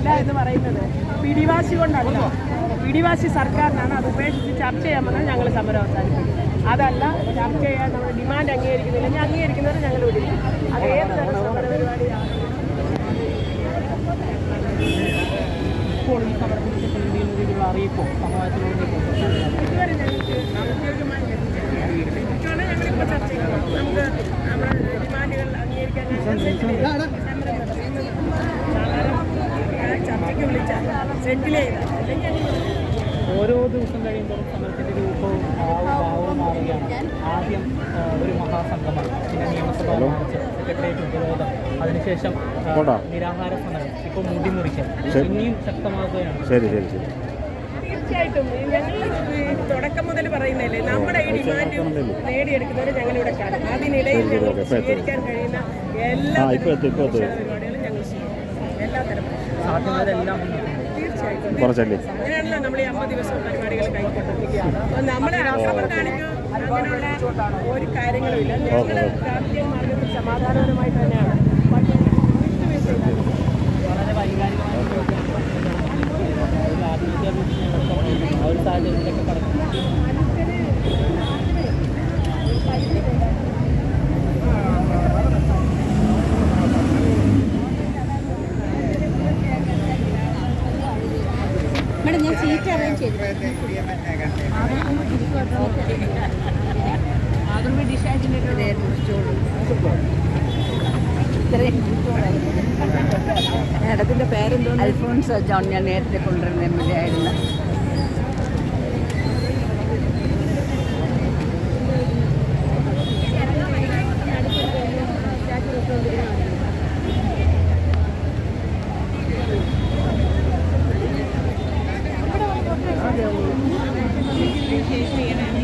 അല്ല എന്ന് പറയുന്നത്. പിടിവാശി കൊണ്ടല്ല. പിടിവാശി സർക്കാരിനാണ് അത് ഉപേക്ഷിച്ച് ചർച്ച ചെയ്യാമെന്ന് ഞങ്ങൾ സമരം അവസാനിപ്പിക്കും അതല്ല ചർച്ച ചെയ്യാൻ നമ്മുടെ ഡിമാൻഡ് അംഗീകരിക്കുന്നില്ല. ഞാൻ അംഗീകരിക്കുന്നവർ ഞങ്ങൾ വിടില്ല അത് ഏത് തരം സമര പരിപാടിയാണ് ഇപ്പോൾ ഈ സമരത്തിൽ എന്തെങ്കിലും രീതിയിലുള്ള അറിയിപ്പോ സമാജത്തിലൂടെ ഇതുവരെ ഞങ്ങൾക്ക് ഔദ്യോഗികമായി ലഭിച്ചിട്ടില്ല. ഞങ്ങളിപ്പോൾ ചർച്ച ചെയ്യണം നമുക്ക് നമ്മുടെ ഡിമാൻഡുകൾ അംഗീകരിക്കാൻ ചർച്ചയ്ക്ക് വിളിച്ചാൽ. സെറ്റിൽ ചെയ്താൽ ഓരോ ദിവസം കഴിയുമ്പോൾ സമരത്തിന്റെ രൂപവും ഭാവവും മാറുകയാണ്. ആദ്യം ഒരു മഹാസംഗമം പിന്നെ നിയമസഭാ മാർച്ച് സെക്രട്ടേറിയറ്റ് ഉപരോധം അതിനുശേഷം നിരാഹാര സമരം ഇപ്പോൾ മുടിമുറിക്കൽ. ഇനിയും ശക്തമാകുകയാണ്. ശരി ശരി ശരി. തീർച്ചയായിട്ടും. ഞങ്ങൾ തുടക്കം മുതൽ പറയുന്നതല്ലേ? നമ്മുടെ ഈ ഡിമാൻഡ് നേടിയെടുക്കുന്നവരെ ഞങ്ങളിവിടെ കാണും. അതിനിടയിൽ ഞങ്ങൾക്ക്. സ്വീകരിക്കാൻ കഴിയുന്ന എല്ലാ. പരിപാടികളും ഞങ്ങൾ ചെയ്യും. എല്ലാ തരം സാധ്യതകളെല്ലാം കുറച്ചല്ലേ? സമാധാനപരമായി തന്നെയാണ്. വളരെ വൈകാരികമായ ഒരു സാഹചര്യത്തിലേക്ക് മേഡം ഞാൻ സീറ്റ് അറേഞ്ച് ചെയ്തു പേരെന്തോ അൽഫോൺസ് ജോൺ ഞാൻ നേരത്തെ കൊണ്ടുവരുന്ന എം എൽ UKC นะ